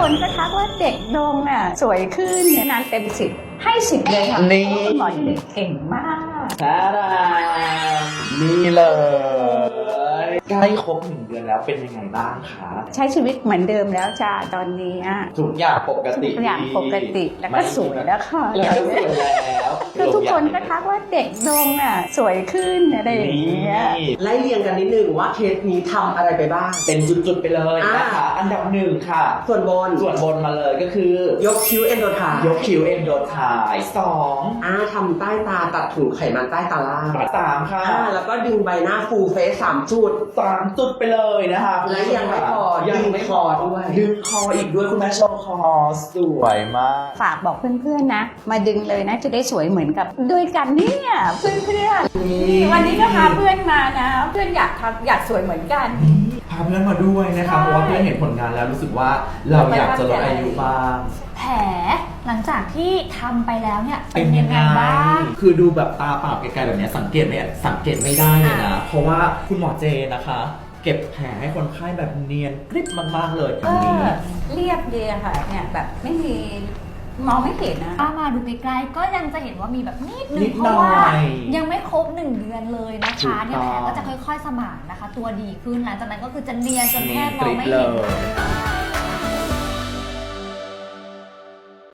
คนก็ทักว่าเด็กดงอะ สวยขึ้นนานเต็มสิบให้สิบเลยค่ะนี่ คุณหมอที่เก่งมากตาดานี่เลยใกล้ครบหนึ่งเดือนแล้วเป็นยังไงบ้างคะ ใช้ชีวิตเหมือนเดิมแล้วจ้าตอนนี้อะทุกอย่างปกติทุกอย่างปกติแล้วก็สวยแล้วค่ะ แล้วก็สวยแล้ว คือทุกคนก็ทักว่าเด็กดงอะ สวยขึ้นอะไรอย่างเงี้ยนี่ไล่เรียงกันนิดนึงว่าเคสนี้ทำอะไรไปบ้าง เป็นจุดๆไปเลยนะคะอ่าอันดับหนึ่งค่ะ ส่วนบนส่วนบนมาเลยก็คือยกคิ้วเอนโดไทายกคิ้วเอนโดไทายสองอ่าทำใต้ตาตัดถุงไขมันใต้ตาล่างสามค่ะอ่าแล้วก็ดึงใบหน้าฟูเฟสสามจุด สามจุดไปเลยนะคะและยังไม่พอยังดึงไม่คอด้วย ดึงคออีกด้วยคุณแม่ชมคอสวยมาก ฝากบอกเพื่อนๆนะ มาดึงเลยนะจะได้สวยเหมือนกับด้วยกันเนี่ยเพื่อนๆนี่วันนี้ก็พาเพื่อนมานะ เพื่อนอยากทำอยากสวยเหมือนกัน พาเพื่อนมาด้วยนะคะใช่เพราะว่าเพื่อนเห็นผลงานแล้วรู้สึกว่าเราอยากจะลดอายุบ้างแผลหลังจากที่ทำไปแล้วเนี่ยเป็นยังไงบ้างคือดูแบบตาเปล่าไกลๆแบบเนี้ยสังเกตเนี่ยสังเกตไม่ได้เลยนะอะเพราะว่าคุณหมอเจนะคะเก็บแผลให้คนไข้แบบเนียนกริบมากๆเลยเอทางนี้อเรียบดีอะค่ะเนี่ยแบบไม่มี มองไม่เห็นนะถ้ามาดูใกล้ๆก็ยังจะเห็นว่ามีแบบนิดนึนิงดเพหน่ราะอยว่ายังไม่ครบหนึ่งเดือนเลยนะถูคะกเนี่ยต้องแผลก็จะค่อยๆสมานนะคะ ตัวดีขึ้นหลังจากนั้นก็คือจะเนียนจนแทบมกองริบไม่เลเห็นย